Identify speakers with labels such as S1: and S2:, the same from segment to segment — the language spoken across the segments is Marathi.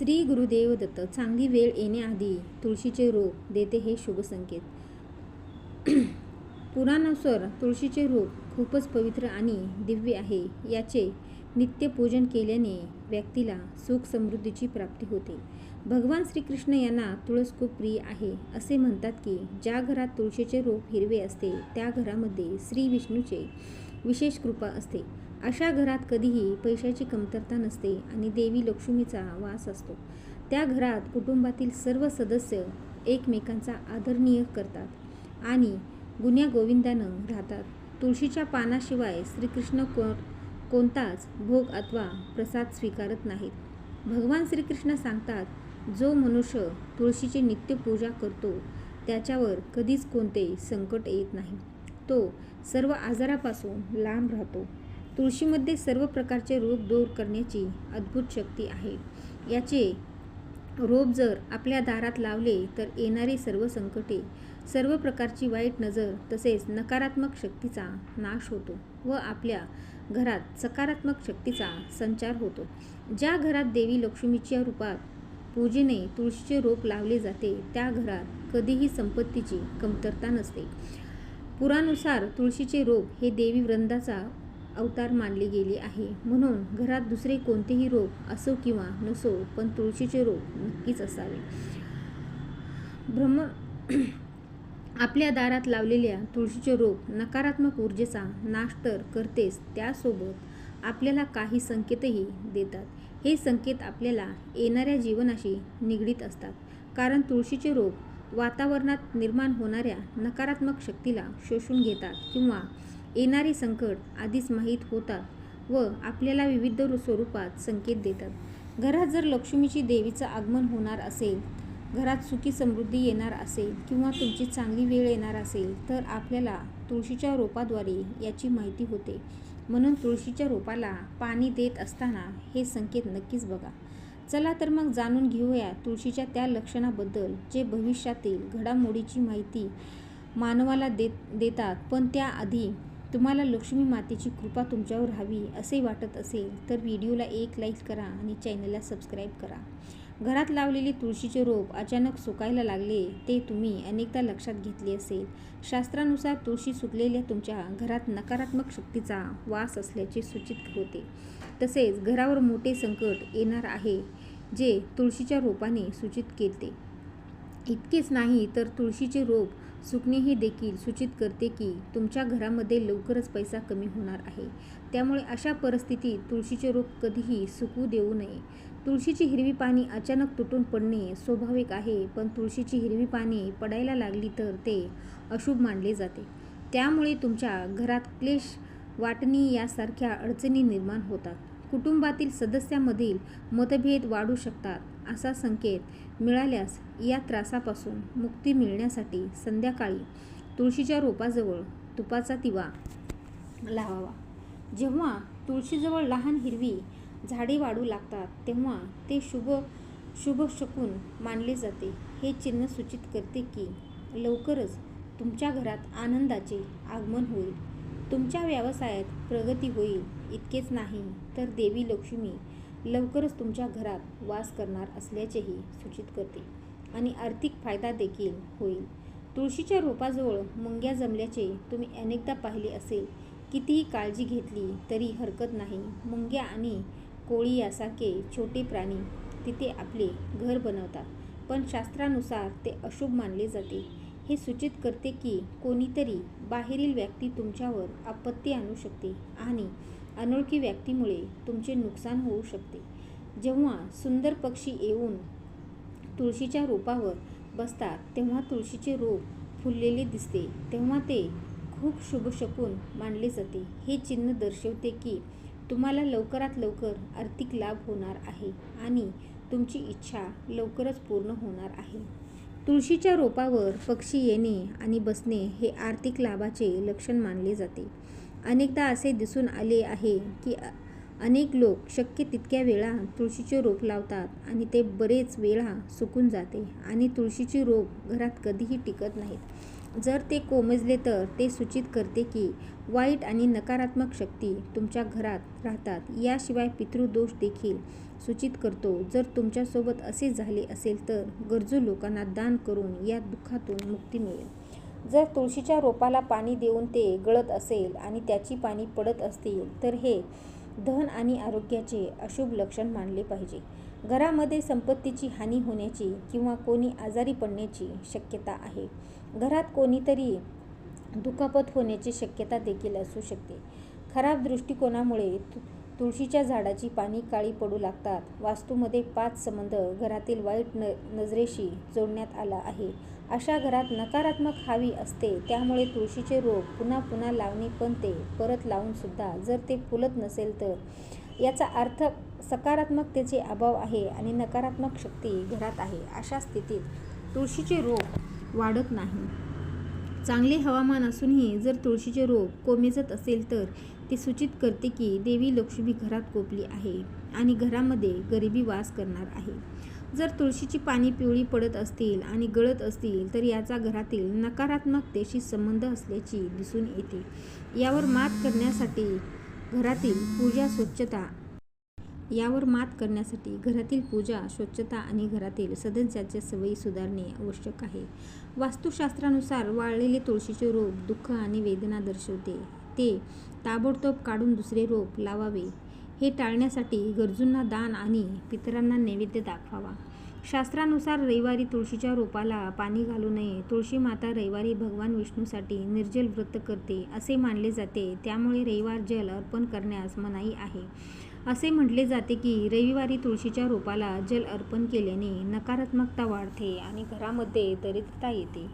S1: श्री गुरुदेव दत्त चांगली वेळ येण्याआधी तुळशीचे रोप देते हे शुभ संकेत पुराणानुसार तुळशीचे रोप खूपच पवित्र आणि दिव्य आहे. याचे नित्यपूजन केल्याने व्यक्तीला सुख समृद्धीची प्राप्ती होते. भगवान श्रीकृष्ण यांना तुळस खूप प्रिय आहे. असे म्हणतात की ज्या घरात तुळशीचे रोप हिरवे असते त्या घरामध्ये श्री विष्णूचे विशेष कृपा असते. अशा घरात कधीही पैशाची कमतरता नसते आणि देवी लक्ष्मीचा वास असतो. त्या घरात कुटुंबातील सर्व सदस्य एकमेकांचा आदरणीय करतात आणि गुण्यागोविंदानं राहतात. तुळशीच्या पानाशिवाय श्रीकृष्ण को कोणताच भोग अथवा प्रसाद स्वीकारत नाहीत. भगवान श्रीकृष्ण सांगतात जो मनुष्य तुळशीची नित्यपूजा करतो त्याच्यावर कधीच कोणते संकट येत नाही. तो सर्व आजारापासून लांब राहतो. तुळशीमध्ये सर्व प्रकारचे रोग दूर करण्याची अद्भुत शक्ती आहे. याचे रोप जर आपल्या दारात लावले तर येणारी सर्व संकटे सर्व प्रकारची वाईट नजर तसेच नकारात्मक शक्तीचा नाश होतो व आपल्या घरात सकारात्मक शक्तीचा संचार होतो. ज्या घरात देवी लक्ष्मीच्या रूपात पूजेने तुळशीचे रोप लावले जाते त्या घरात कधीही संपत्तीची कमतरता नसते. पुरानुसार तुळशीचे रोप हे देवी वृंदाचा अवतार मानली गेली आहे. म्हणून घरात दुसरे कोणतेही रोप असो किंवा नसो पण तुळशीचे रोप नक्कीच असावे. ब्रह्म आपल्या दारात लावलेल्या तुळशीचे रोप नकारात्मक ऊर्जेचा नाश तर करतेच त्यासोबत आपल्याला काही संकेतही देतात. हे संकेत आपल्याला येणाऱ्या जीवनाशी निगडीत असतात. कारण तुळशीचे रोप वातावरणात निर्माण होणाऱ्या नकारात्मक शक्तीला शोषून घेतात किंवा येणारे संकट आधीच माहीत होतात व आपल्याला विविध स्वरूपात संकेत देतात. घरात जर लक्ष्मीची देवीचं आगमन होणार असेल घरात सुखी समृद्धी येणार असेल किंवा तुमची चांगली वेळ येणार असेल तर आपल्याला तुळशीच्या रोपाद्वारे याची माहिती होते. म्हणून तुळशीच्या रोपाला पाणी देत असताना हे संकेत नक्कीच बघा. चला तर मग जाणून घेऊया तुळशीच्या त्या लक्षणाबद्दल जे भविष्यातील घडामोडीची माहिती मानवाला देत देतात. पण त्याआधी तुम्हाला लक्ष्मी मातेची कृपा तुमच्यावर हवी असे वाटत असेल तर व्हिडिओला एक लाईक करा आणि चॅनलला सबस्क्राईब करा. घरात लावलेले तुळशीचे रोप अचानक सुकायला लागले ते तुम्ही अनेकदा लक्षात घेतले असेल. शास्त्रानुसार तुळशी सुकलेल्या तुमच्या घरात नकारात्मक शक्तीचा वास असल्याचे सूचित होते. तसेच घरावर मोठे संकट येणार आहे जे तुळशीच्या रोपाने सूचित केले इतकेच नाही तर तुळशीचे रोप सुकणे हे देखील सूचित करते की तुमच्या घरामध्ये लवकरच पैसा कमी होणार आहे. त्यामुळे अशा परिस्थितीत तुळशीचे रोप कधीही सुकू देऊ नये. तुळशीची हिरवी पाने अचानक तुटून पडणे स्वाभाविक आहे पण तुळशीची हिरवी पाने पडायला लागली तर ते अशुभ मानले जाते. त्यामुळे तुमच्या घरात क्लेश वाटणी यासारख्या अडचणी निर्माण होतात. कुटुंबातील सदस्यामधील मतभेद वाढू शकतात. असा संकेत मिळाल्यास या त्रासापासून मुक्ती मिळण्यासाठी संध्याकाळी तुळशीच्या रोपाजवळ तुपाचा दिवा लावावा. जेव्हा तुळशीजवळ लहान हिरवी झाडे वाढू लागतात तेव्हा ते शुभ शुभ शकून मानले जाते. हे चिन्ह सूचित करते की लवकरच तुमच्या घरात आनंदाचे आगमन होईल. तुमच्या व्यवसायात प्रगती होईल. इतकेच नाही तर देवी लक्ष्मी लवकरच तुमच्या घरात वास करणार असल्याचेही सूचित करते. आणि आर्थिक फायदा देखील होईल. तुळशीच्या रोपाजवळ मुंग्या जमल्याचे तुम्ही अनेकदा पाहिले असेल. कितीही काळजी घेतली तरी हरकत नाही. मुंग्या आणि कोळी यासारखे छोटे प्राणी तिथे आपले घर बनवतात. पण शास्त्रानुसार ते अशुभ मानले जाते. हे सूचित करते की कोणीतरी बाहेरील व्यक्ती तुमच्यावर आपत्ती आणू शकते आणि अनोळखी व्यक्तीमुळे तुमचे नुकसान होऊ शकते. जेव्हा सुंदर पक्षी येऊन तुळशीच्या रोपावर बसतात तेव्हा तुळशीचे रोप फुललेले दिसते तेव्हा ते खूप शुभ शकून मानले जाते. हे चिन्ह दर्शवते की तुम्हाला लवकरात लवकर आर्थिक लाभ होणार आहे आणि तुमची इच्छा लवकरच पूर्ण होणार आहे. तुळशीच्या रोपावर पक्षी येणे आणि बसणे हे आर्थिक लाभाचे लक्षण मानले जाते. अनेकदा असे दिसून आले आहे की अनेक लोक शक्य तितक्या वेळा तुळशीचे रोप लावतात आणि ते बरेच वेळा सुकून जाते आणि तुळशीचे रोप घरात कधीही टिकत नाहीत. जर ते कोमजले तर ते सूचित करते की वाईट आणि नकारात्मक शक्ती तुमच्या घरात राहतात. याशिवाय पितृदोष देखील सूचित करतो. जर तुमच्यासोबत असे झाले असेल तर गरजू लोकांना दान करून या दुःखातून मुक्ती मिळेल. जर तुळशीच्या रोपाला पाणी देऊन ते गळत असेल आणि त्याची पाणी पडत असतील तर हे धन आणि आरोग्याचे अशुभ लक्षण मानले पाहिजे. घरामध्ये संपत्तीची हानी होण्याची किंवा कोणी आजारी पडण्याची शक्यता आहे. घरात कोणीतरी दुखापत होण्याची शक्यता देखील असू शकते. खराब दृष्टिकोनामुळे तुळशीच्या झाडाची पाणी काळी पडू लागतात. वास्तूमध्ये पाच संबंध घरातील वाईट न नजरेशी जोडण्यात आला आहे. अशा घरात नकारात्मक हवी असते त्यामुळे तुळशीचे रोप पुन्हा पुन्हा लावणे पण ते परत लावूनसुद्धा जर ते फुलत नसेल तर. याचा अर्थ सकारात्मकतेचे अभाव आहे आणि नकारात्मक शक्ती घरात आहे. अशा स्थितीत तुळशीचे रोप वाढत नाही. चांगले हवामान असूनही जर तुळशीचे रोप कोमेजत असेल तर ते सूचित करते की देवी लक्ष्मी घरात कोपली आहे आणि घरामध्ये गरिबी वास करणार आहे. जर तुळशीची पाणी पिवळी पडत असतील आणि गळत असतील तर याचा घरातील नकारात्मकतेशी संबंध असल्याची दिसून येते. यावर मात करण्यासाठी घरातील पूजा स्वच्छता यावर मात करण्यासाठी घरातील पूजा स्वच्छता आणि घरातील सदस्याच्या सवयी सुधारणे आवश्यक आहे. वास्तुशास्त्रानुसार वाळलेले तुळशीचे रोप दुःख आणि वेदना दर्शवते. ते ताबडतोब काढून दुसरे रोप लावावे. हे टाळण्यासाठी गरजूंना दान आणि पितरांना नैवेद्य दाखवावा. शास्त्रानुसार रविवारी तुळशीच्या रोपाला पाणी घालू नये. तुळशी माता रविवारी भगवान विष्णूसाठी निर्जल व्रत करते असे मानले जाते. त्यामुळे रविवार जल अर्पण करण्यास मनाई आहे. असे म्हटले जाते की रविवारी तुळशीच्या रोपाला जल अर्पण केल्याने नकारात्मकता वाढते आणि घरामध्ये दरिद्रता येते.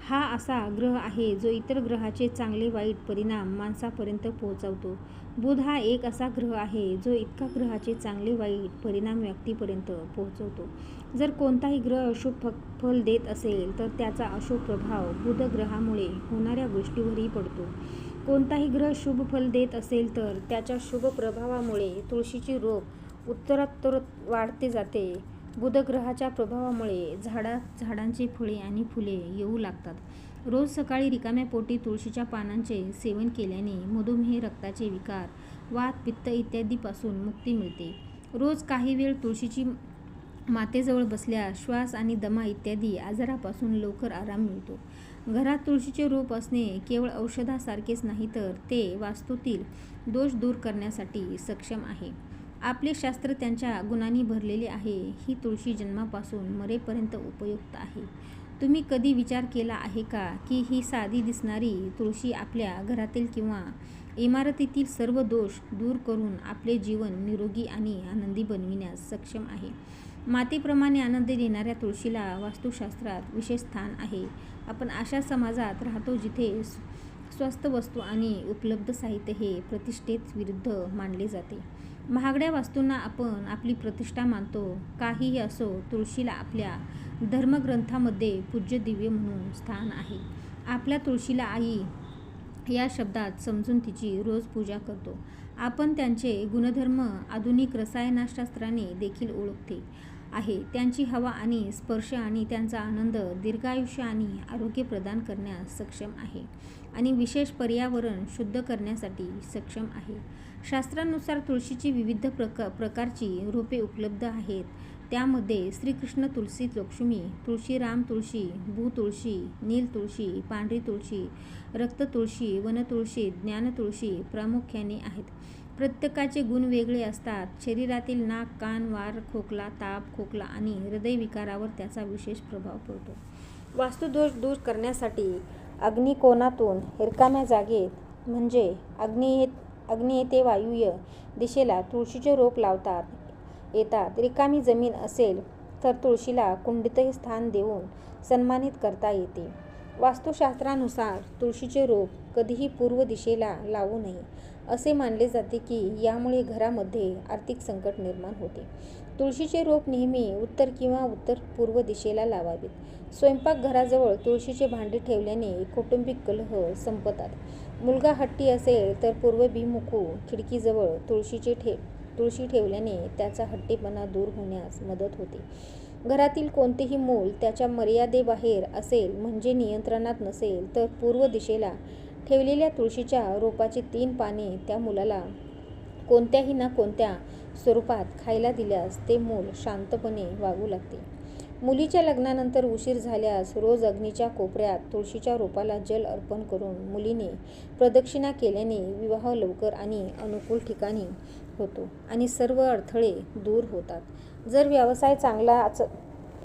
S1: हा असा ग्रह आहे जो इतर ग्रहाचे चांगले वाईट परिणाम माणसापर्यंत पोहोचवतो. बुध हा एक असा ग्रह आहे जो इतका ग्रहाचे चांगले वाईट परिणाम व्यक्तीपर्यंत पोहोचवतो. जर कोणताही ग्रह अशुभ फल देत असेल तर त्याचा अशुभ प्रभाव बुध ग्रहामुळे होणाऱ्या गोष्टीवरही पडतो. कोणताही ग्रह शुभ फल देत असेल तर त्याच्या शुभ प्रभावामुळे तुळशीची रोप उत्तरोत्तर वाढते जाते. बुधग्रहाच्या प्रभावामुळे झाडा झाडांची फळे आणि फुले येऊ लागतात. रोज सकाळी रिकाम्या पोटी तुळशीच्या पानांचे सेवन केल्याने मधुमेह रक्ताचे विकार वात पित्त इत्यादीपासून मुक्ती मिळते. रोज काही वेळ तुळशीची मातेजवळ बसल्यास श्वास आणि दमा इत्यादी आजारापासून लवकर आराम मिळतो. घरात तुळशीचे रोप असणे केवळ औषधासारखेच नाही तर ते वास्तूतील दोष दूर करण्यासाठी सक्षम आहे. आपले शास्त्र त्यांच्या गुणांनी भरलेले आहे. ही तुळशी जन्मापासून मरेपर्यंत उपयुक्त आहे. तुम्ही कधी विचार केला आहे का की ही साधी दिसणारी तुळशी आपल्या घरातील किंवा इमारतीतील सर्व दोष दूर करून आपले जीवन निरोगी आणि आनंदी बनविण्यास सक्षम आहे? मातेप्रमाणे आनंद देणाऱ्या तुळशीला वास्तुशास्त्रात विशेष स्थान आहे. आपण अशा समाजात राहतो जिथे स्वस्त वस्तू आणि उपलब्ध साहित्य हे प्रतिष्ठेत विरुद्ध मानले जाते. महागड्या वस्तूंना आपण आपली प्रतिष्ठा मानतो काहीही असो तुळशीला आपल्या धर्मग्रंथामध्ये पूज्य दिव्य म्हणून स्थान आहे. आपल्या तुळशीला आई या शब्दात समजून तिची रोज पूजा करतो. आपण त्यांचे गुणधर्म आधुनिक रसायनशास्त्राने देखील ओळखते. आहे. त्यांची हवा आणि स्पर्श आणि त्यांचा आनंद दीर्घायुष्य आणि आरोग्य प्रदान करण्यास सक्षम आहे आणि विशेष पर्यावरण शुद्ध करण्यासाठी सक्षम आहे. शास्त्रानुसार तुळशीची विविध प्रका प्रकारची रोपे उपलब्ध आहेत. त्यामध्ये श्रीकृष्ण तुलसी लक्ष्मी तुळशी राम तुळशी भू तुळशी नील तुळशी पांढरी तुळशी रक्त तुळशी वन ज्ञान तुळशी प्रामुख्याने आहेत. प्रत्येकाचे गुण वेगळे असतात. शरीरातील नाक कान वार खोकला ताप खोकला आणि हृदयविकारावर त्याचा विशेष प्रभाव पडतो. वास्तुदोष दूर करण्यासाठी अग्निकोनातून हिरकाम्या जागेत म्हणजे अग्नी अग्नियेते वायुय दिशेला तुळशीचे रोप लावतात येतात. रिकामी जमीन असेल तर तुळशीला कुंडीतही स्थान देऊन सन्मानित करता येते. वास्तुशास्त्रानुसार तुळशीचे रोप कधीही पूर्व दिशेला लावू नये. असे मानले जाते की यामुळे घरामध्ये आर्थिक संकट निर्माण होते. तुळशीचे रोप नेहमी उत्तर किंवा उत्तर पूर्व दिशेला लावावेत. स्वयंपाकघराजवळ तुळशीचे भांडे ठेवल्याने कौटुंबिक कलह संपतात. मुलगा हट्टी असेल तर पूर्वभिमुखू खिडकीजवळ तुळशीचे ठे तुळशी ठेवल्याने त्याचा हट्टीपणा दूर होण्यास मदत होते. घरातील कोणतेही मूल त्याच्या मर्यादेबाहेर असेल म्हणजे नियंत्रणात नसेल तर पूर्व दिशेला ठेवलेल्या तुळशीच्या रोपाची तीन पाने त्या मुलाला कोणत्याही ना कोणत्या स्वरूपात खायला दिल्यास ते मूल शांतपणे वागू लागते. मुलीच्या लग्नानंतर उशीर झाल्यास रोज अग्नीच्या कोपऱ्यात तुळशीच्या रोपाला जल अर्पण करून मुलीने प्रदक्षिणा केल्याने विवाह लवकर आणि अनुकूल ठिकाणी होतो आणि सर्व अडथळे दूर होतात. जर व्यवसाय चांगला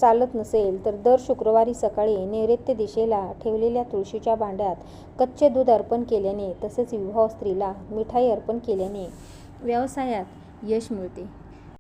S1: चालत नसेल तर दर शुक्रवारी सकाळी नैऋत्य दिशेला ठेवलेल्या तुळशीच्या भांड्यात कच्चे दूध अर्पण केल्याने तसेच विवाह स्त्रीला मिठाई अर्पण केल्याने व्यवसायात यश मिळते.